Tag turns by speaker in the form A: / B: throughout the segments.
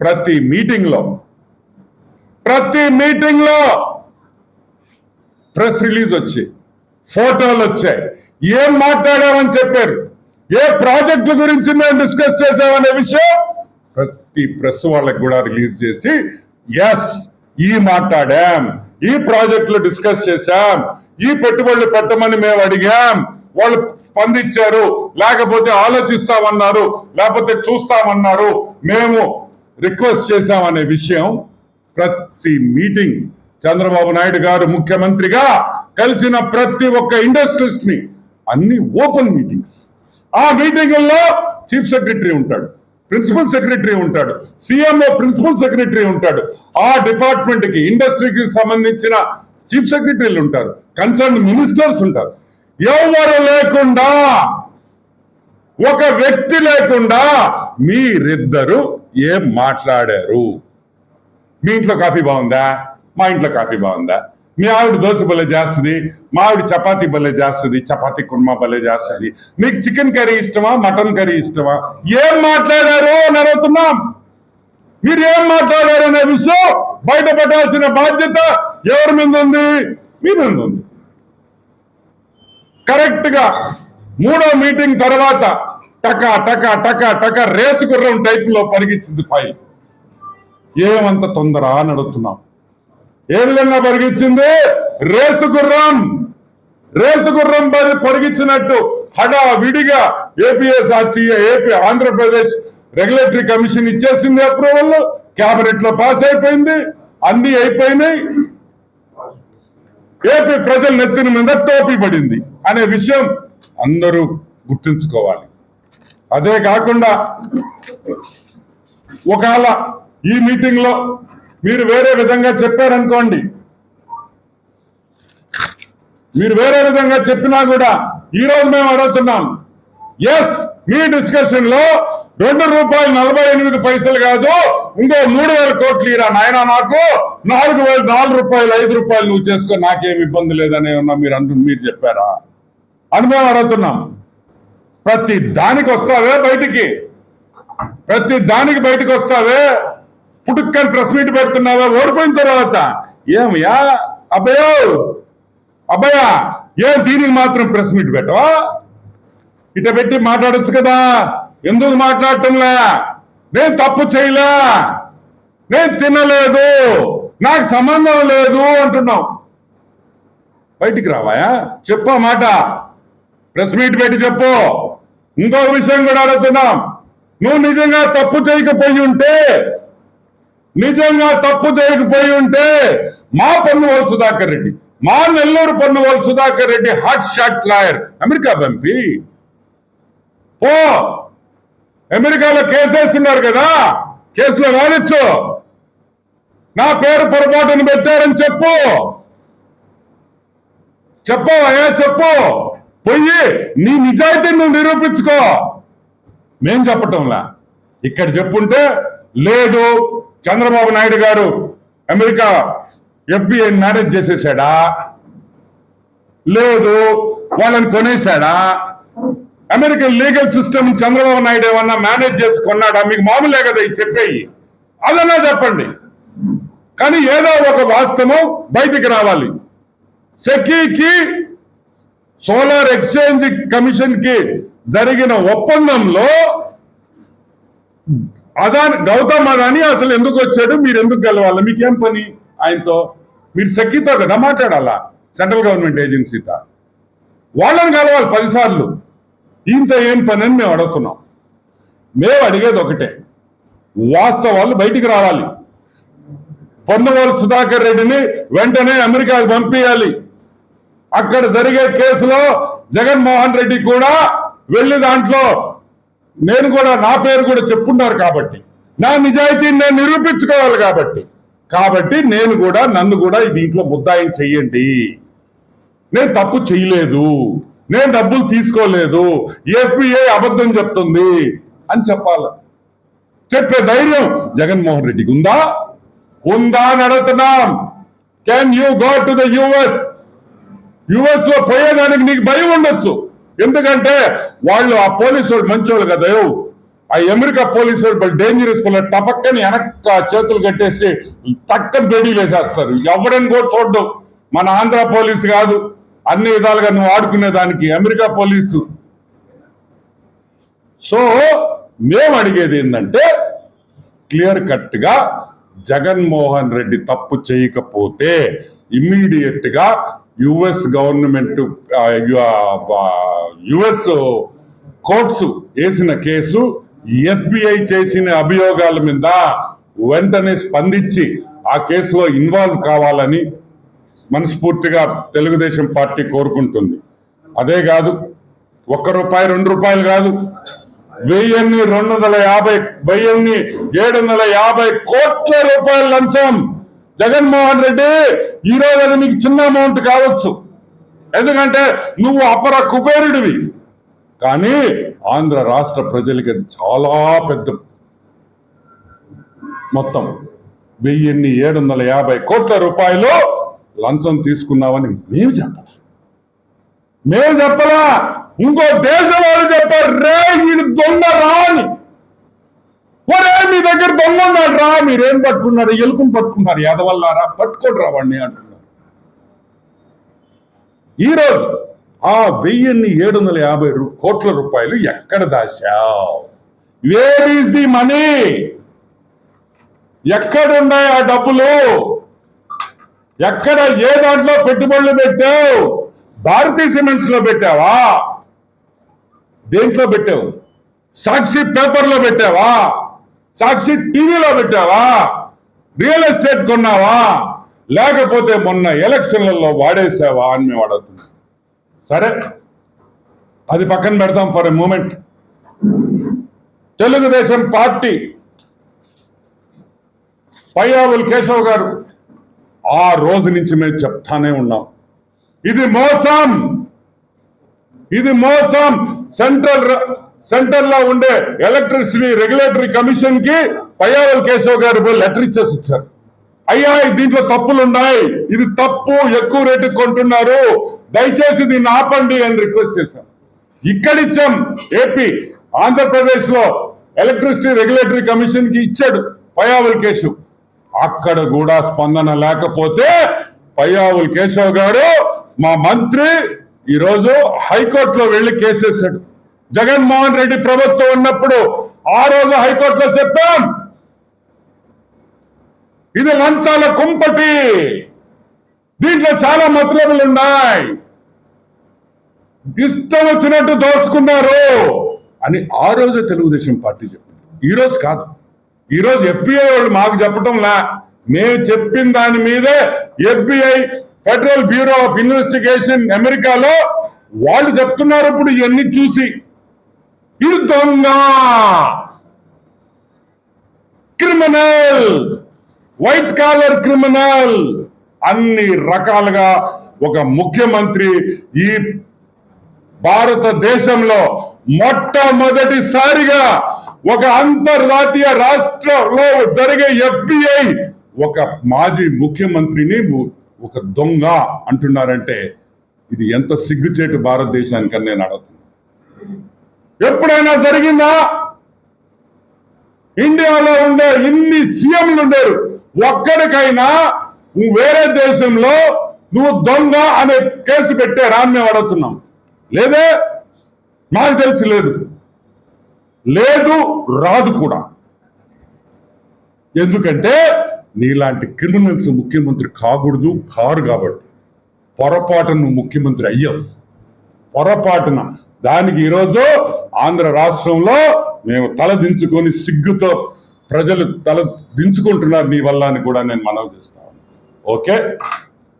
A: ప్రతి మీటింగ్లో ప్రతి మీటింగ్లో ప్రెస్ రిలీజ్ వచ్చి ఫోటోలు వచ్చాయి. ఏం మాట్లాడామని చెప్పారు? ఏ ప్రాజెక్టు గురించి మేము డిస్కస్ చేసామనే విషయం ప్రతి ప్రెస్ వాళ్ళకి కూడా రిలీజ్ చేసి ఎస్ ఈ మాట్లాడాం ఈ ప్రాజెక్టులు డిస్కస్ చేశాం ఈ పెట్టుబడులు పెట్టమని మేము అడిగాం వాళ్ళు స్పందించారు లేకపోతే ఆలోచిస్తామన్నారు లేకపోతే చూస్తామన్నారు మేము రిక్వెస్ట్ చేశామనే విషయం ప్రతి మీటింగ్ చంద్రబాబు నాయుడు గారు ముఖ్యమంత్రిగా కలిసిన ప్రతి ఒక్క ఇండస్ట్రీస్ని అన్ని ఓపెన్ మీటింగ్స్. ఆ మీటింగుల్లో చీఫ్ సెక్రటరీ ఉంటాడు ప్రిన్సిపల్ సెక్రటరీ ఉంటాడు సీఎంఓ ప్రిన్సిపల్ సెక్రటరీ ఉంటాడు. ఆ డిపార్ట్మెంట్కి ఇండస్ట్రీకి సంబంధించిన చీఫ్ సెక్రటరీలు ఉంటారు కన్సర్న్ మినిస్టర్స్ ఉంటారు. ఎవరు లేకుండా ఒక వ్యక్తి లేకుండా మీరిద్దరు ఏం మాట్లాడారు? మీ ఇంట్లో కాఫీ బాగుందా? మా ఇంట్లో కాఫీ బాగుందా? మీ ఆవిడ దోశ భలే చేస్తుంది మా ఆవిడ చపాతీ భలే చేస్తుంది చపాతీ కుర్మా భలే చేస్తుంది. మీకు చికెన్ కర్రీ ఇష్టమా? మటన్ కర్రీ ఇష్టమా? ఏం మాట్లాడారు అని అడుగుతున్నాం. మీరు ఏం మాట్లాడారు అనే విషయం బయటపడాల్సిన బాధ్యత ఎవరి మీద ఉంది? మీ మీద ఉంది. కరెక్ట్గా మూడో మీటింగ్ తర్వాత టక టక టక టక రేసు గుర్రం టైప్లో పరిగించింది ఫైల్. ఏమంత తొందర అని అడుగుతున్నాం. ఏ విధంగా పరిగించింది రేసు గుర్రం రేసు గుర్రం పరి- పరిగించినట్టు హడా విడిగా A P S R C A A P Andhra Pradesh regulatory commission ఇచ్చేసింది అప్రూవల్. కేబినెట్లో పాస్ అయిపోయింది. అన్ని అయిపోయినాయి. ఏపీ ప్రజల నెత్తిన మీద టోపీ పడింది. అనే విషయం అందరూ గుర్తుంచుకోవాలి. అదే కాకుండా ఒకవేళ ఈ మీటింగ్లో మీరు వేరే విధంగా చెప్పారనుకోండి మీరు వేరే విధంగా చెప్పినా కూడా ఈ రోజు మేము అడుగుతున్నాం ఎస్ మీ డిస్కషన్లో రెండు రూపాయలు నలభై ఎనిమిది పైసలు కాదు ఇంకో మూడు వేల కోట్లు ఇరా నాయన నాకు నాలుగు వేలు నాలుగు రూపాయలు ఐదు రూపాయలు నువ్వు చేసుకో నాకేం ఇబ్బంది లేదనే ఉన్నా మీరు అంటు మీరు చెప్పారా? అని మేము అడుగుతున్నాం. ప్రతి దానికి వస్తావే బయటికి. ప్రతి దానికి బయటకు వస్తావే. పుట్టుక్కని ప్రెస్ మీట్ పెడుతున్నావా? ఓడిపోయిన తర్వాత. ఏమయ్యా? అబ్బయో అబ్బయ్యా! ఏం దీనికి మాత్రం ప్రెస్ మీట్ పెట్టవా? ఇట పెట్టి మాట్లాడచ్చు కదా. ఎందుకు మాట్లాడటంలే? నేను తప్పు చేయలే. నేను తినలేదు. నాకు సంబంధం లేదు అంటున్నావు. బయటికి రావాయా? చెప్పు మాట. ప్రెస్ మీట్ పెట్టి చెప్పు. ఇంకొక విషయం కూడా అడుగుతున్నాం నువ్వు నిజంగా తప్పు చేయకపోయి ఉంటే నిజంగా తప్పు చేయకపోయి ఉంటే మా పన్నువాల్ సుధాకర్ రెడ్డి మా Nellore Ponnavolu Sudhakar Reddy hot shot lawyer America పంపి. పో. అమెరికాలో కేసేస్తున్నారు కదా కేసులో వాదించు నా పేరు పొరపాటును పెట్టారని చెప్పు. చెప్పవయ్యా చెప్పు. పోయి నీ నిజాయితీని నువ్వు నిరూపించుకో. మేం చెప్పటంలా. ఇక్కడ చెప్పుంటే లేదు చంద్రబాబు నాయుడు గారు అమెరికా ఎఫ్బిఐ మేనేజ్ చేసేసాడా? లేదు వాళ్ళని కొనేశాడా? American legal system Chandrababu Naidu ఏమన్నా మేనేజ్ చేసి కొన్నాడా? మీకు మామూలే కదా ఇది చెప్పేయి. అదన్నా చెప్పండి. కానీ ఏదో ఒక వాస్తవం బయటికి రావాలి. సెకీకి సోలార్ ఎక్స్చేంజ్ కమిషన్కి జరిగిన ఒప్పందంలో అదాని గౌతమ్ అదాని అసలు ఎందుకు వచ్చాడు? మీరు ఎందుకు గెలవాలి? మీకేం పని ఆయనతో? మీరు సెక్కితో కదా మాట్లాడాలా? సెంట్రల్ గవర్నమెంట్ ఏజెన్సీతో? వాళ్ళని కలవాలి పదిసార్లు. ఇంత ఏం పని అని మేము అడుగుతున్నాం. మేము అడిగేది ఒకటే. వాస్తవాలు బయటికి రావాలి. పొన్నవాళ్ళు సుధాకర్ రెడ్డిని వెంటనే అమెరికాకు పంపించాలి అక్కడ జరిగే కేసులో జగన్మోహన్ రెడ్డి కూడా వెళ్ళి దాంట్లో నేను కూడా నా పేరు కూడా చెప్పున్నారు కాబట్టి నా నిజాయితీని నేను నిరూపించుకోవాలి కాబట్టి కాబట్టి నేను కూడా నన్ను కూడా దీంట్లో ముద్దాయి చెయ్యండి. నేను తప్పు చేయలేదు నేను డబ్బులు తీసుకోలేదు ఏపీఏ అబద్ధం చెప్తుంది అని చెప్పాలి. చెప్పే ధైర్యం జగన్మోహన్ రెడ్డికి ఉందా? ఉందా అని అడుగుతున్నాం. Can you go to the US యుఎస్లో పోయేదానికి నీకు భయం ఉండొచ్చు. ఎందుకంటే వాళ్ళు ఆ పోలీసు వాళ్ళు మంచోళ్ళు కదా ఆ అమెరికా పోలీసులు డేంజరస్ వాళ్ళు టపక్కని వెనక చేతులు కట్టేసి తక్క బెడీలు వేసేస్తారు. ఎవడని కూడా చూడడం. మన ఆంధ్ర పోలీసు కాదు. అన్ని విధాలుగా నువ్వు ఆడుకునే దానికి అమెరికా పోలీసు. సో మేము అడిగేది ఏంటంటే క్లియర్ కట్గా జగన్మోహన్ రెడ్డి తప్పు చేయకపోతే ఇమ్మీడియట్గా యుఎస్ గవర్నమెంట్ యుఎస్ కోర్ట్స్ వేసిన కేసు ఎఫ్బిఐ చేసిన అభియోగాల మీద వెంటనే స్పందించి ఆ కేసులో ఇన్వాల్వ్ కావాలని మనస్ఫూర్తిగా తెలుగుదేశం పార్టీ కోరుకుంటుంది. అదే కాదు ఒక్క రూపాయి రెండు రూపాయలు కాదు వెయ్యిన్ని రెండు వందల యాభై వెయ్యిన్ని ఏడు వందల యాభై కోట్ల రూపాయల లంచం జగన్మోహన్ రెడ్డి ఈ రోజు అది మీకు చిన్న అమౌంట్ కావచ్చు. ఎందుకంటే నువ్వు అపర కుబేరుడివి. కానీ ఆంధ్ర రాష్ట్ర ప్రజలకి అది చాలా పెద్ద మొత్తం. వెయ్యిన్ని ఏడు వందల యాభై కోట్ల రూపాయలు లంచం తీసుకున్నావని మేము చెప్పాలి? మేము చెప్పలా? ఇంకో దేశం వాళ్ళు చెప్పారు రే వీడు దొంగ రాని ఒరే మీ దగ్గర దొంగ ఉన్నాడు రా మీరేం పట్టుకున్నారు? ఎలుకను పట్టుకున్నారు ఎదవల్లారా పట్టుకోడు రా వాడిని అంటున్నారు. ఈరోజు ఆ వెయ్యిన్ని ఏడు వందల యాభై కోట్ల రూపాయలు ఎక్కడ దాశావు వేర్ ఈస్ ది మనీ ఎక్కడున్నాయి ఆ డబ్బులు? ఎక్కడ ఏ దాంట్లో పెట్టుబడులు పెట్టావు? భారతీ సిమెంట్స్లో పెట్టావా? దేంట్లో పెట్టావు? సాక్షి పేపర్లో పెట్టావా? సాక్షి టీవీలో పెట్టావా? రియల్ ఎస్టేట్ కొన్నావా? లేకపోతే మొన్న ఎలక్షన్లలో వాడేసావా అని మేము అడుగుతున్నాం. సరే అది పక్కన పెడతాం for a moment. Telugu Desam party Payyavula Keshav గారు ఆ రోజు నుంచి మేము చెప్తానే ఉన్నాం. ఇది మోసం. ఇది మోసం. సెంట్రల్ సెంటర్లో ఉండే ఎలక్ట్రిసిటీ రెగ్యులేటరీ కమిషన్కి పయ్యావల్ కేశవ్ గారు పోయి లెటర్ ఇచ్చేసి వచ్చారు అయ్యా దీంట్లో తప్పులు ఉన్నాయి. ఇది తప్పు ఎక్కువ రేటు కొంటున్నారు. దయచేసి దీన్ని ఆపండి అని రిక్వెస్ట్ చేశాం. ఇక్కడిచ్చాం ఏపీ. ఆంధ్రప్రదేశ్లో ఎలక్ట్రిసిటీ రెగ్యులేటరీ కమిషన్కి ఇచ్చాడు పయావుల్ కేశవ్. అక్కడ కూడా స్పందన లేకపోతే పయ్యావుల్ కేశవ్ గారు మా మంత్రి ఈరోజు హైకోర్టులో వెళ్ళి కేసేశాడు. జగన్మోహన్ రెడ్డి ప్రభుత్వం ఉన్నప్పుడు ఆ రోజు హైకోర్టులో చెప్పాం ఇది లంచాల కుంపటి. దీంట్లో చాలా మతలబులు ఉన్నాయి. ఇష్టం వచ్చినట్టు దోచుకున్నారు అని ఆ రోజే తెలుగుదేశం పార్టీ చెప్పింది. ఈ రోజు కాదు. ఈ రోజు ఎఫ్బిఐ వాళ్ళు మాకు చెప్పటంలా. మేము చెప్పిన దాని మీదే FBI federal bureau of investigation అమెరికాలో వాళ్ళు చెప్తున్నారు ఇప్పుడు ఇవన్నీ చూసి. ఇడు దొంగ క్రిమినల్ వైట్ కాలర్ క్రిమినల్ అన్ని రకాలుగా ఒక ముఖ్యమంత్రి ఈ భారతదేశంలో మొట్టమొదటిసారిగా ఒక అంతర్జాతీయ రాష్ట్రంలో జరిగే ఎఫ్బిఐ ఒక మాజీ ముఖ్యమంత్రిని ఒక దొంగ అంటున్నారంటే ఇది ఎంత సిగ్గుచేటు భారతదేశానికని నేను అడుగుతున్నాను ఎప్పుడైనా జరిగిందా? ఇండియాలో ఉండే ఇన్ని సీఎంలు ఉండేరు ఒక్కడికైనా నువ్వు వేరే దేశంలో నువ్వు దొంగ అనే కేసు పెట్టారా అని మేము అడుగుతున్నాం. లేదే? నాకు తెలిసి లేదు. లేదు రాదు కూడా. ఎందుకంటే నీలాంటి క్రిమినల్స్ ముఖ్యమంత్రి కాకూడదు కారు కాబట్టి. పొరపాటును నువ్వు ముఖ్యమంత్రి అయ్యావు. పొరపాటున. దానికి ఈరోజు ఆంధ్ర రాష్ట్రంలో మేము తల దించుకొని సిగ్గుతో ప్రజలు తల దించుకుంటున్నారు నీ వల్ల అని కూడా నేను మనవి చేస్తాను ఓకే?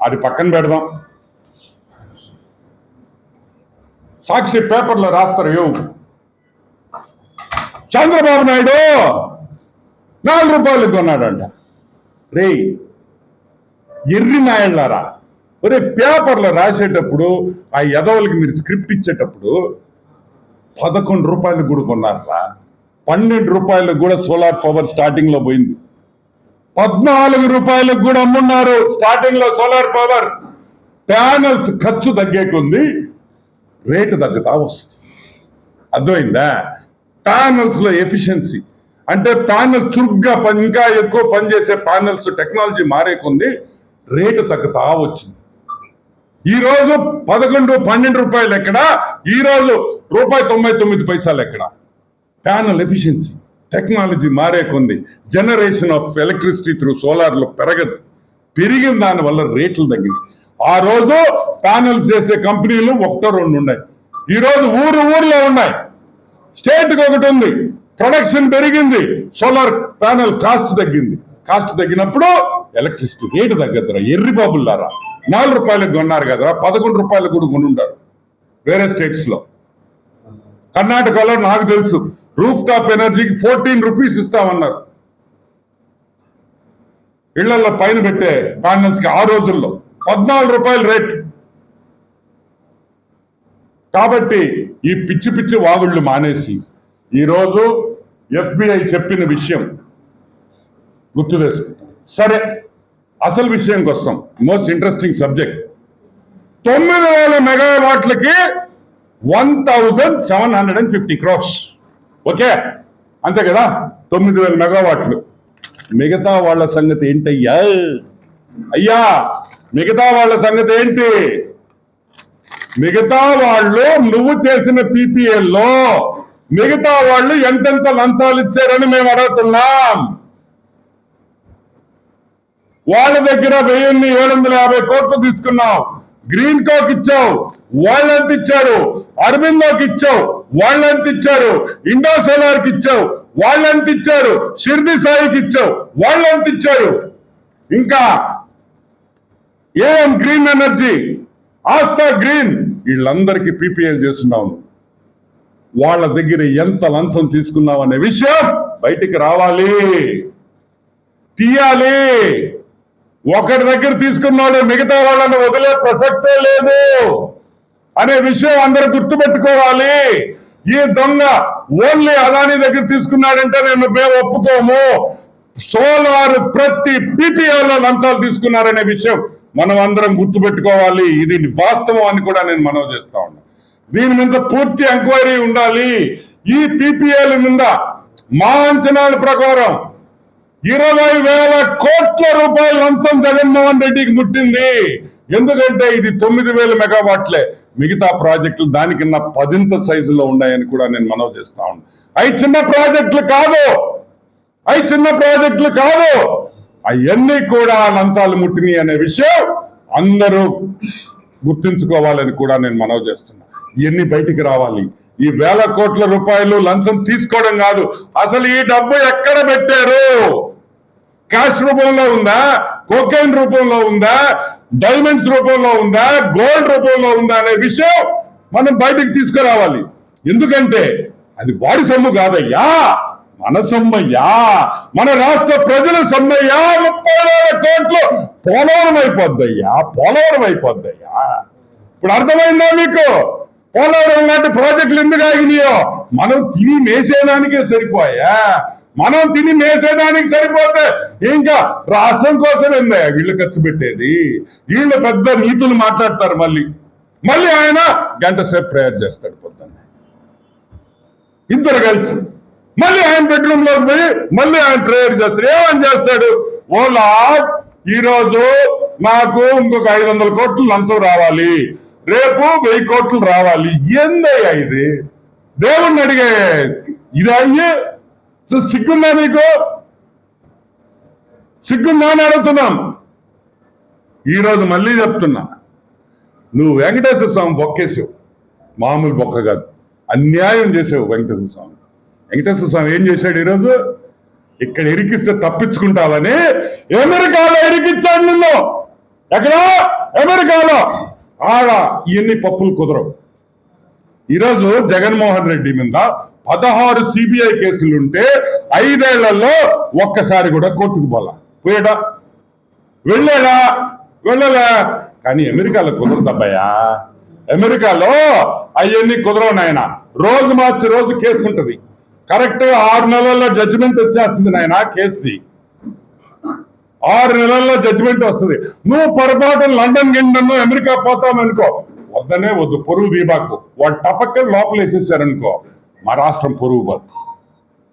A: అది పక్కన పెడదాం. సాక్షి పేపర్లో రాస్తారు ఏవు చంద్రబాబు నాయుడు నాలుగు రూపాయలు కొన్నాడంట. రే ఎర్రి నాయుళ్ళారా ఒరే పేపర్లో రాసేటప్పుడు ఆ ఎదవలకి మీరు స్క్రిప్ట్ ఇచ్చేటప్పుడు పదకొండు రూపాయలు కూడా కొన్నారా? పన్నెండు రూపాయలకు కూడా సోలార్ పవర్ స్టార్టింగ్లో పోయింది. పద్నాలుగు రూపాయలకు కూడా అమ్మున్నారు స్టార్టింగ్లో సోలార్ పవర్. ప్యానల్స్ ఖర్చు తగ్గేకుంది రేటు తగ్గుతా వస్తుంది. అర్థమైందా? ప్యానల్స్లో ఎఫిషియన్సీ. అంటే ప్యానల్ చురుగ్గా ఇంకా ఎక్కువ పనిచేసే ప్యానల్స్ టెక్నాలజీ మారేకుంది రేటు తగ్గుతా వచ్చింది. ఈ రోజు పదకొండు పన్నెండు రూపాయలు ఎక్కడ? ఈ రోజు రూపాయి తొంభై తొమ్మిది పైసలు ఎక్కడ? ప్యానల్ ఎఫిషియన్సీ టెక్నాలజీ మారే కొంది. జనరేషన్ ఆఫ్ ఎలక్ట్రిసిటీ త్రూ సోలార్లో పెరగదు. పెరిగిన దానివల్ల రేట్లు తగ్గింది ఆ రోజు ప్యానల్స్ చేసే కంపెనీలు ఒకటో రెండు ఉన్నాయి. ఈ రోజు ఊరు ఊర్లో ఉన్నాయి. స్టేట్కి ఒకటి ఉంది. ప్రొడక్షన్ పెరిగింది. సోలార్ ప్యానల్ కాస్ట్ తగ్గింది. కాస్ట్ తగ్గినప్పుడు ఎలక్ట్రిసిటీ రేటు తగ్గదురా ఎర్రి బాబుల్లారా. నాలుగు రూపాయలకు కొన్నారు కదా పదకొండు రూపాయలకు కూడా కొనుంటారు వేరే స్టేట్స్లో. కర్ణాటకలో నాకు తెలుసు రూఫ్ టాప్ ఎనర్జీకి ఫోర్టీన్ రూపీస్ ఇస్తామన్నారు. ఇళ్ళలో పైన పెట్టే ప్యానల్స్కి ఆ రోజుల్లో పద్నాలుగు రూపాయల రేట్ కాబట్టి ఈ పిచ్చి పిచ్చి వాగుళ్ళు మానేసి ఈరోజు ఎఫ్బిఐ చెప్పిన విషయం గుర్తు తెచ్చుకుంటాం సరే. అసలు విషయానికి వస్తాం. మోస్ట్ ఇంట్రెస్టింగ్ సబ్జెక్ట్ తొమ్మిది వేల మెగావాట్లకి one thousand seven hundred and fifty crores okay? అంతే కదా? తొమ్మిది వేల మెగావాట్లు. మిగతా వాళ్ళ సంగతి ఏంటయ్యా? అయ్యా మిగతా వాళ్ళ సంగతి ఏంటి? మిగతా వాళ్ళు నువ్వు చేసిన పీపీఎల్లో మిగతా వాళ్ళు ఎంతెంత లంచాలు ఇచ్చారని మేము అడుగుతున్నాం. వాళ్ళ దగ్గర వెయ్యిన్ని ఏడు వందల యాభై కోట్లు తీసుకున్నావు. గ్రీన్ కోక్ ఇచ్చావు. వాళ్ళెంత ఇచ్చారు? అరవిందోకి ఇచ్చావు. వాళ్ళెంత ఇచ్చారు? ఇండో సోలార్కి ఇచ్చావు. వాళ్ళెంత ఇచ్చారు? షిర్ది సాయికి ఇచ్చావు. వాళ్ళెంత ఇచ్చారు? ఇంకా AM green energy Astha green వీళ్ళందరికీ పీపీఎల్ చేస్తున్నాము. వాళ్ళ దగ్గర ఎంత లంచం తీసుకున్నాం అనే విషయం బయటికి రావాలి. తీయాలి. ఒకటి దగ్గర తీసుకున్నాడు మిగతా వాళ్ళని వదిలే ప్రసక్తే లేదు అనే విషయం అందరూ గుర్తుపెట్టుకోవాలి. ఈ దొంగ ఓన్లీ అదాని దగ్గర తీసుకున్నాడంటే నేను మేము ఒప్పుకోము. సోలార్ ప్రతి పీపీఆర్లో లంచాలు తీసుకున్నారనే విషయం మనం అందరం గుర్తుపెట్టుకోవాలి. ఇది వాస్తవం అని కూడా నేను మనవి చేస్తా ఉన్నా. దీని మీద పూర్తి ఎంక్వైరీ ఉండాలి. ఈ పీపీఏల మీద మా అంచనాల ప్రకారం ఇరవై వేల కోట్ల రూపాయల లంచం జగన్మోహన్ రెడ్డికి ముట్టింది. ఎందుకంటే ఇది తొమ్మిది వేల మెగావాట్లే. మిగతా ప్రాజెక్టులు దానికన్నా పదింత సైజులో ఉన్నాయని కూడా నేను మనవి చేస్తా ఉన్నా. అవి చిన్న ప్రాజెక్టులు కాదు. అవి చిన్న ప్రాజెక్టులు కాదు. అవన్నీ కూడా లంచాలు ముట్టినాయి అనే విషయం అందరూ గుర్తుంచుకోవాలని కూడా నేను మనవి చేస్తున్నా. ఇవన్నీ బయటికి రావాలి. ఈ వేల కోట్ల రూపాయలు లంచం తీసుకోవడం కాదు. అసలు ఈ డబ్బు ఎక్కడ పెట్టారు? క్యాష్ రూపంలో ఉందా? కోకైన్ రూపంలో ఉందా? డైమండ్స్ రూపంలో ఉందా? గోల్డ్ రూపంలో ఉందా అనే విషయం మనం బయటికి తీసుకురావాలి. ఎందుకంటే అది వాడి సొమ్ము కాదయ్యా. మన సొమ్మయ్యా. మన రాష్ట్ర ప్రజల సొమ్మయ్యా. ముప్పై వేల కోట్లు పోలవరం అయిపోద్దయ్యా. పోలవరం అయిపోద్దయ్యా. ఇప్పుడు అర్థమైందా మీకు? పోలవరం లాంటి ప్రాజెక్టులు ఎందుకు ఆగినాయో? మనం తిని మేసేదానికే సరిపోయా. మనం తిని మేసేదానికి సరిపోతే ఇంకా రాష్ట్రం కోసం ఏందా? వీళ్ళు ఖర్చు పెట్టేది. వీళ్ళు పెద్ద నీతులు మాట్లాడతారు మళ్ళీ. మళ్ళీ ఆయన గంట సేపు ప్రేయర్ చేస్తాడు పొద్దున్న. ఇద్దరు కలిసి. మళ్ళీ ఆయన బెడ్రూమ్లోకి పోయి మళ్ళీ ఆయన ప్రేయర్ చేస్తాడు. ఏమని చేస్తాడు? ఓ లార్డ్ ఈ రోజు నాకు ఇంకొక ఐదు వందల కోట్లు లంచం రావాలి. రేపు వెయ్యి కోట్లు రావాలి. ఏందయ్యా ఇది? దేవుణ్ణి అడిగే ఇది అయ్యే సో సిగ్గుందా మీకు? సిగ్గుందా అని అడుగుతున్నాం. ఈరోజు మళ్ళీ చెప్తున్నా. నువ్వు వెంకటేశ్వర స్వామి బొక్కేసావు. మామూలు బొక్క కాదు. అన్యాయం చేసావు వెంకటేశ్వర స్వామి. వెంకటేశ్వర స్వామి ఏం చేశాడు ఈరోజు? ఇక్కడ ఇరికిస్తే తప్పించుకుంటావని అమెరికాలో ఇరికిచ్చాడు నిన్ను. ఎక్కడ? అమెరికాలో. ఆడ ఇవన్నీ పప్పులు కుదరవు. ఈరోజు జగన్మోహన్ రెడ్డి మీద పదహారు సిబిఐ కేసులుంటే ఐదేళ్ళలో ఒక్కసారి కూడా కోర్టుకు పోలా. పోయాడా వెళ్ళాడా వెళ్ళలే. కానీ అమెరికాలో కుదరదబ్బయ్యా అమెరికాలో అవన్నీ కుదరవు నాయన. రోజు మార్చి రోజు కేసు ఉంటుంది కరెక్ట్గా ఆరు నెలల్లో జడ్జిమెంట్ వచ్చేస్తుంది నాయన కేసుది. ఆరు నెలల్లో జడ్జిమెంట్ వస్తుంది. నువ్వు పొరపాటు లండన్ గిండన్ అమెరికా పోతామనుకో వద్దనే వద్దు. పొరుగు దీబాకు వాళ్ళు టపక్కలు లోపలేసేసారనుకో. మా రాష్ట్రం పొరుగు పోదు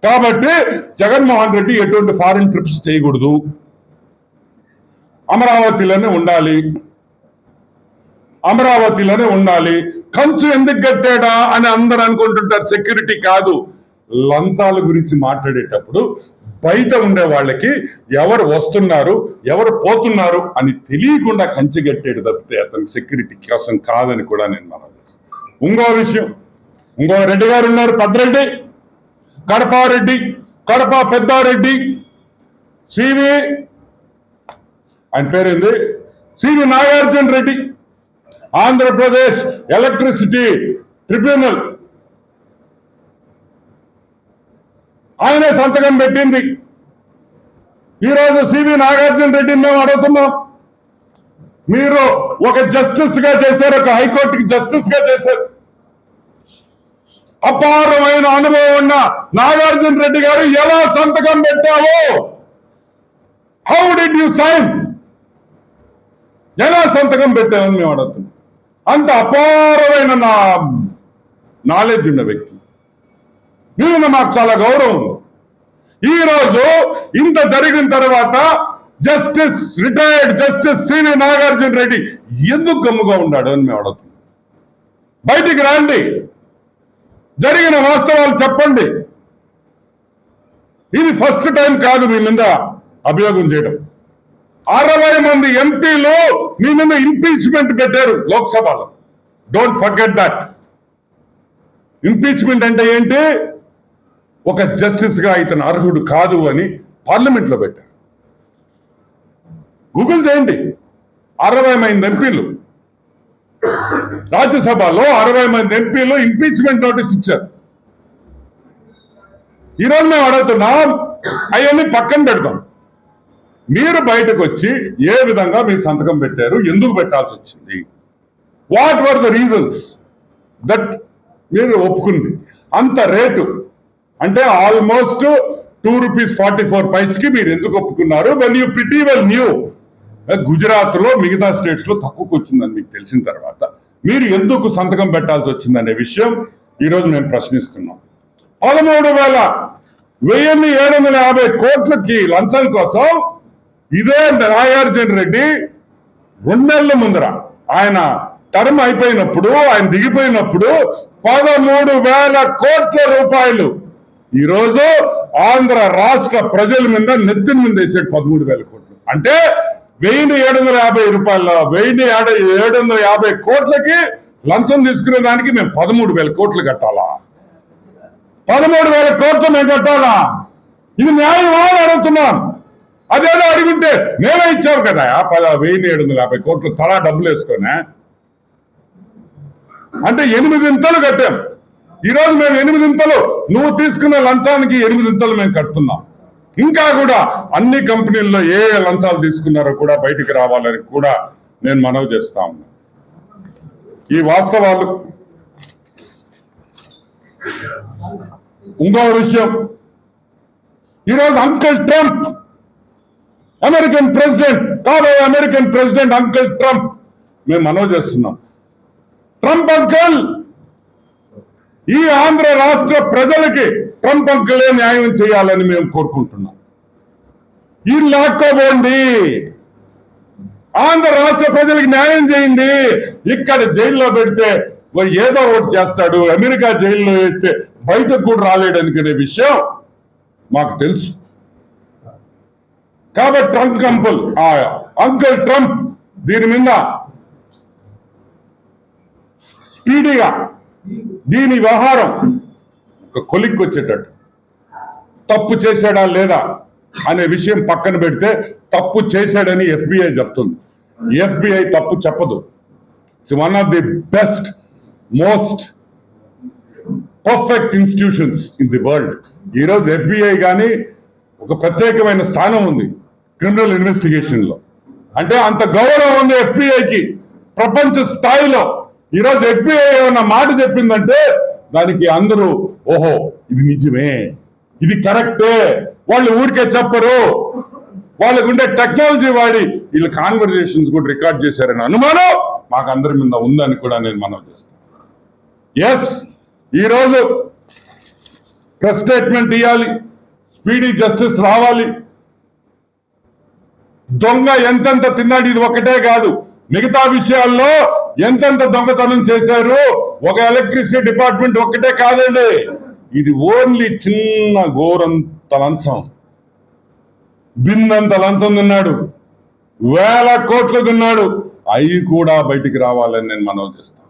A: కాబట్టి జగన్మోహన్ రెడ్డి ఎటువంటి ఫారిన్ ట్రిప్స్ చేయకూడదు. అమరావతిలోనే ఉండాలి. అమరావతిలోనే ఉండాలి. కంచు ఎందుకు కట్టాడా అని అందరు అనుకుంటుంటారు. సెక్యూరిటీ కాదు. లంచాల గురించి మాట్లాడేటప్పుడు బయట ఉండే వాళ్ళకి ఎవరు వస్తున్నారు ఎవరు పోతున్నారు అని తెలియకుండా కంచి కట్టాడు తప్పితే అతని సెక్యూరిటీ కోసం కాదని కూడా నేను మనం ఇంకో విషయం ఇంకో రెడ్డి గారు ఉన్నారు పెద్దరెడ్డి కడపారెడ్డి కడప పెద్దారెడ్డి సివి ఆయన పేరేంది? CV Nagarjuna Reddy Andhra Pradesh electricity tribunal. ఆయనే సంతకం పెట్టింది. ఈరోజు సివి నాగార్జున రెడ్డిని మేము అడుగుతున్నాం. మీరు ఒక జస్టిస్గా చేశారు ఒక హైకోర్టుకి జస్టిస్గా చేశారు. అపారమైన అనుభవం ఉన్న నాగార్జున రెడ్డి గారు ఎలా సంతకం పెట్టావు? హౌ డిడ్ యు సైన్ ఎలా సంతకం పెట్టామని మేము అడుగుతున్నాం. అంత అపారమైన నా నాలెడ్జ్ ఉన్న వ్యక్తి. మీద మాకు చాలా గౌరవం. ఉంది. ఈ రోజు ఇంత జరిగిన తర్వాత justice retired justice CV Nagarjuna Reddy ఎందుకు గమ్ముగా ఉన్నాడు అని మేము అడుగుతున్నాం. బయటికి రండి. జరిగిన వాస్తవాలు చెప్పండి. ఇది ఫస్ట్ టైం కాదు మీ మీద అభియోగం చేయడం. అరవై మంది ఎంపీలు మీ మీద ఇంపీచ్మెంట్ పెట్టారు లోక్సభలో. డోంట్ ఫర్గెట్ దట్ ఇంపీచ్మెంట్ అంటే ఏంటి? ఒక జస్టిస్గా ఇతను అర్హుడు కాదు అని పార్లమెంట్లో పెట్టారు. గూగుల్ చేయండి. అరవై మంది ఎంపీలు రాజ్యసభలో అరవై మంది ఎంపీలు ఇంపీచ్మెంట్ నోటీస్ ఇచ్చారు. ఈరోజు మేము అడుగుతున్నాం అవన్నీ పక్కన పెడతాం. మీరు బయటకు వచ్చి ఏ విధంగా మీరు సంతకం పెట్టారు ఎందుకు పెట్టాల్సి వచ్చింది? What were the reasons that మీరు ఒప్పుకుంది? అంత రేటు అంటే almost two rupees forty four పైస్కి మీరు ఎందుకు ఒప్పుకున్నారు? When you pretty well knew గుజరాత్లో మిగతా స్టేట్స్లో తక్కువకు వచ్చిందని మీకు తెలిసిన తర్వాత మీరు ఎందుకు సంతకం పెట్టాల్సి వచ్చిందనే విషయం ఈరోజు మేము ప్రశ్నిస్తున్నాం. పదమూడు వేల వెయ్యిన్ని ఏడు వందల యాభై కోట్లకి లంచం కోసం ఇదే నాగార్జున రెడ్డి రెండేళ్ళ ముందర ఆయన టర్మ్ అయిపోయినప్పుడు ఆయన దిగిపోయినప్పుడు పదమూడు వేల కోట్ల రూపాయలు. ఈరోజు ఆంధ్ర రాష్ట్ర ప్రజల మీద నెత్తిన మీద వేసాడు పదమూడు వేల కోట్లు. అంటే వెయ్యి ఏడు వందల యాభై రూపాయల వెయ్యి ఏడు వందల యాభై కోట్లకి లంచం తీసుకునే దానికి మేము పదమూడు వేల కోట్లు కట్టాలా? పదమూడు వేల కోట్లు మేము కట్టాలా? ఇది న్యాయమా అడుగుతున్నాం. అదేదో అడిగింటే మేమే ఇచ్చావు కదా పద వెయ్యి ఏడు వందల యాభై కోట్లు తలా డబ్బులు వేసుకొని. అంటే ఎనిమిది ఇంతలు కట్టాం. ఈరోజు మేము ఎనిమిది ఇంతలు నువ్వు తీసుకున్న లంచానికి ఎనిమిది ఇంతలు మేము కడుతున్నాం. ఇంకా కూడా అన్ని కంపెనీల్లో ఏ లంచాలు తీసుకున్నారో కూడా బయటికి రావాలని కూడా నేను మనవి చేస్తా ఉన్నా. ఈ వాస్తవాలు. ఇంకో విషయం. ఈరోజు అంకుల్ ట్రంప్ అమెరికన్ ప్రెసిడెంట్ కాబోయే అమెరికన్ ప్రెసిడెంట్ అంకుల్ ట్రంప్ మేము మనవి చేస్తున్నాం. ట్రంప్ అంకుల్ ఈ ఆంధ్ర రాష్ట్ర ప్రజలకి ట్రంప్ న్యాయం చేయాలని మేము కోరుకుంటున్నాం. ఈ లాక్కోబోండి. ఆంధ్ర రాష్ట్ర ప్రజలకు న్యాయం చేయండి. ఇక్కడ జైల్లో పెడితే ఏదో ఒకటి చేస్తాడు అమెరికా జైల్లో వేస్తే బయటకు కూడా రాలేడు అనుకునే విషయం మాకు తెలుసు. కాబట్టి ట్రంప్ కంపుల్ ఆ అంకుల్ ట్రంప్ దీని మీద స్పీడీగా దీని వ్యవహారం ఒక కొలిక్కి వచ్చేటట్టు. తప్పు చేశాడా లేదా అనే విషయం పక్కన పెడితే తప్పు చేశాడని ఎఫ్బిఐ చెప్తుంది. ఎఫ్బిఐ తప్పు చెప్పదు. It's one of the best most perfect institutions in the world ఈరోజు ఎఫ్బిఐ కానీ ఒక ప్రత్యేకమైన స్థానం ఉంది క్రిమినల్ ఇన్వెస్టిగేషన్లో. అంటే అంత గౌరవం ఉంది ఎఫ్బిఐకి. ప్రపంచ స్థాయిలో ఈరోజు ఎఫ్బిఐ ఏమన్నా మాట చెప్పిందంటే దానికి అందరూ ఓహో ఇది నిజమే ఇది కరెక్టే. వాళ్ళు ఊరికే చెప్పరు. వాళ్ళకు ఉండే టెక్నాలజీ వాడి వీళ్ళ కాన్వర్జేషన్స్ కూడా రికార్డ్ చేశారని అనుమానం మాకు అందరి మీద ఉందని కూడా నేను మనం చేస్తాను. ఎస్ ఈరోజు ప్రెస్ స్టేట్మెంట్ ఇవ్వాలి స్పీడీ జస్టిస్ రావాలి. దొంగ ఎంతెంత తిన్నాడు ఇది ఒకటే కాదు మిగతా విషయాల్లో ఎంతెంత దొంగతనం చేశారు? ఒక ఎలక్ట్రిసిటీ డిపార్ట్మెంట్ ఒక్కటే కాదండి. ఇది ఓన్లీ చిన్న ఘోరంత లంచం. బిందంత లంచం తిన్నాడు. వేల కోట్లు తిన్నాడు. అవి కూడా బయటికి రావాలని నేను మనవి చేస్తాను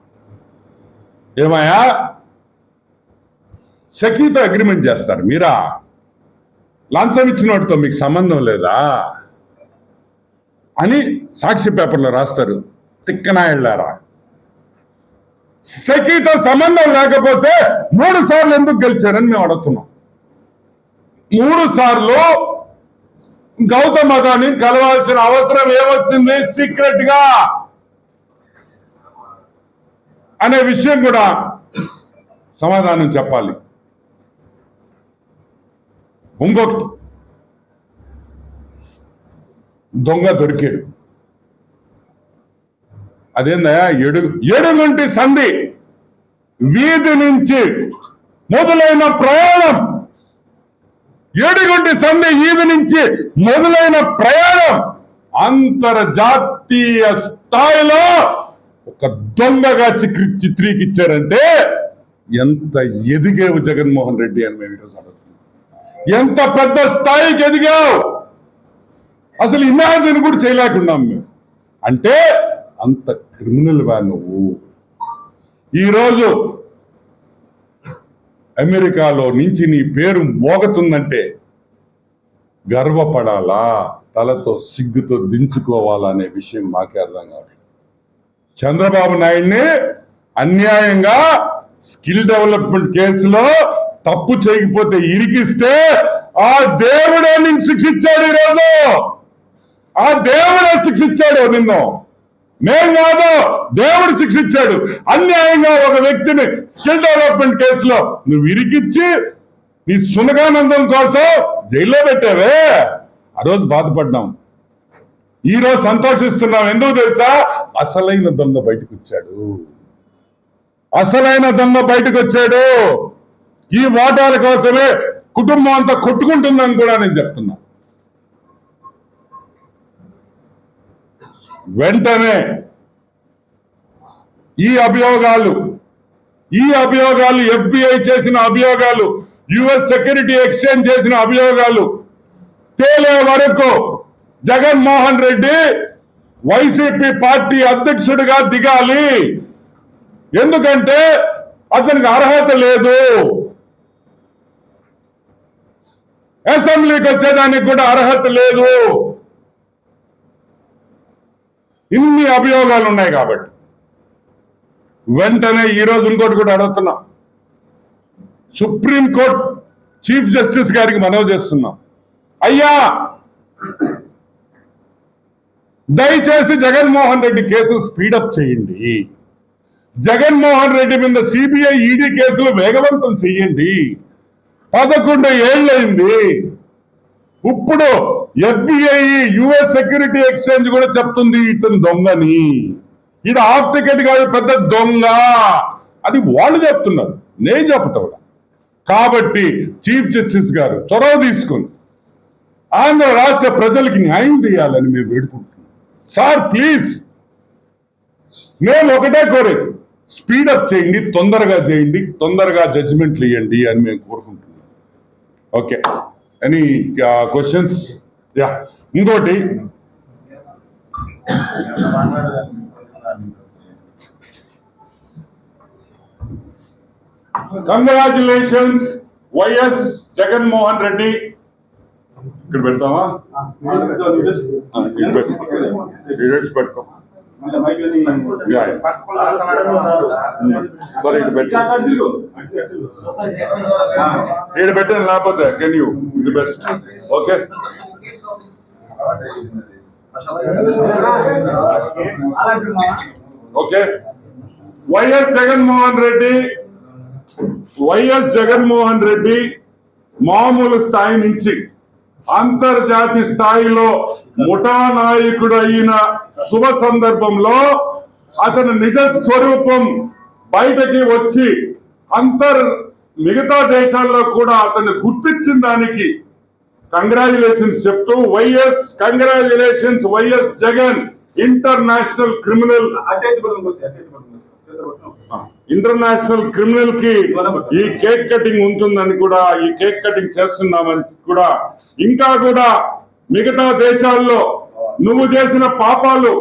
A: ఏమయ్యా? సఖీతో అగ్రిమెంట్ చేస్తారు మీరా? లంచం ఇచ్చిన వాటితో మీకు సంబంధం లేదా? అని సాక్షి పేపర్లో రాస్తారు. తిక్కనాయళ్ళారా సఖీతో సంబంధం లేకపోతే మూడు సార్లు ఎందుకు గెలిచారని మేము అడుగుతున్నాం. మూడు సార్లు గౌతమ్ అదాని కలవాల్సిన అవసరం ఏమొచ్చింది? సీక్రెట్గా. అనే విషయం కూడా సమాధానం చెప్పాలి. ఇంకొకటి దొంగ దొరికాడు. అదేందయ్యా ఎడు ఎడుగుంటి సంధి వీధి నుంచి మొదలైన ప్రయాణం. ఏడుగుంటి సంధి వీధి నుంచి మొదలైన ప్రయాణం. అంతర్జాతీయ స్థాయిలో ఒక దొంగగా చిక్రి చిత్రీకిచ్చారంటే ఎంత ఎదిగేవు జగన్మోహన్ రెడ్డి అని మేము ఈరోజు అడుగుతున్నాం. ఎంత పెద్ద స్థాయికి ఎదిగావు? అసలు ఇమాజిన్ కూడా చేయలేకున్నాం మేము. అంటే అంత క్రిమినల్ వా నువ్వు? ఈరోజు అమెరికాలో నుంచి నీ పేరు మోగుతుందంటే గర్వపడాలా? తలతో సిగ్గుతో దించుకోవాలనే విషయం మాకే అర్థం కావట్లేదు. చంద్రబాబు నాయుడిని అన్యాయంగా స్కిల్ డెవలప్మెంట్ కేసులో తప్పు చేయకపోతే ఇరికిస్తే ఆ దేవుడే నిన్ను శిక్షించాడు ఈరోజు. ఆ దేవుడే శిక్షించాడు నిన్ను. మేం కాదు దేవుడు శిక్షించాడు. అన్యాయంగా ఒక వ్యక్తిని స్కిల్ డెవలప్మెంట్ కేసులో నువ్వు ఇరికిచ్చి నీ సునగానందం కోసం జైల్లో పెట్టావే. ఆ రోజు బాధపడ్డాం. ఈ రోజు సంతోషిస్తున్నాం. ఎందుకు తెలుసా? అసలైన దొంగ బయటకు వచ్చాడు అసలైన దొంగ బయటకు వచ్చాడు ఈ వాటాల కోసమే కుటుంబం అంతా కొట్టుకుంటుందని కూడా నేను చెప్తున్నా. వెంటనే ఈ అభియోగాలు ఈ అభియోగాలు ఎఫ్బిఐ చేసిన అభియోగాలు యుఎస్ సెక్యూరిటీ ఎక్స్చేంజ్ చేసిన అభియోగాలు తేలే వరకు జగన్మోహన్ రెడ్డి వైసీపీ పార్టీ అధ్యక్షుడిగా దిగాలి. ఎందుకంటే అతనికి అర్హత లేదు. అసెంబ్లీకి వచ్చేదానికి కూడా అర్హత లేదు. ఇన్ని అభియోగాలు ఉన్నాయి కాబట్టి. వెంటనే ఈ రోజు ఇంకోటి కూడా అడుగుతున్నాం. సుప్రీంకోర్టు చీఫ్ జస్టిస్ గారికి మనవి చేస్తున్నాం. అయ్యా! దయచేసి జగన్మోహన్ రెడ్డి కేసులు స్పీడప్ చేయండి. జగన్మోహన్ రెడ్డి మీద సిబిఐ ఈడీ కేసులు వేగవంతం చేయండి. పదకొండు ఏళ్ళైంది ఇప్పుడు ఎఫ్బిఐ యుఎస్ సెక్యూరిటీ ఎక్స్చేంజ్ కూడా చెప్తుంది ఇతను దొంగని. ఇది హాఫ్ టికెట్ కాదు పెద్ద దొంగ. అది వాళ్ళు చెప్తున్నారు. నేను చెప్పటం కాబట్టి చీఫ్ జస్టిస్ గారు చొరవ తీసుకుని ఆంధ్ర రాష్ట్ర ప్రజలకి న్యాయం చేయాలని మేము వేడుకుంటున్నాం. Sir please. మేము ఒకటే కోరేది. స్పీడప్ చేయండి తొందరగా చేయండి తొందరగా జడ్జిమెంట్లు ఇవ్వండి అని మేము కోరుకుంటున్నాం. Okay. Any questions uh, yeah ఇంకోటి కంగ్రాచులేషన్స్ వైఎస్ జగన్మోహన్ రెడ్డి ఇక్కడ పెడతామా ఆ, ఇక్కడ పెట్టు. ఇక్కడ పెట్టి పెట్టుకో యా, యా. సరే ఇక్కడ పెట్టు ఇక్కడ పెట్టాను లేకపోతే can you the best okay okay. YS Jaganmohan Reddy YS Jaganmohan Reddy మామూలు స్థాయి నుంచి అంతర్జాతీయ స్థాయిలో ముఠా నాయకుడు అయిన శుభ సందర్భంలో అతని నిజ స్వరూపం బయటకి వచ్చి అంతర్ మిగతా దేశాల్లో కూడా అతన్ని గుర్తించిన దానికి కంగ్రాచులేషన్స్ చెప్తూ YS congratulations YS Jagan international criminal international క్రిమినల్కి ఈ కేక్ కటింగ్ ఉంటుందని కూడా ఈ కేక్ కటింగ్ చేస్తున్నామని కూడా ఇంకా కూడా మిగతా దేశాల్లో నువ్వు చేసిన పాపాలు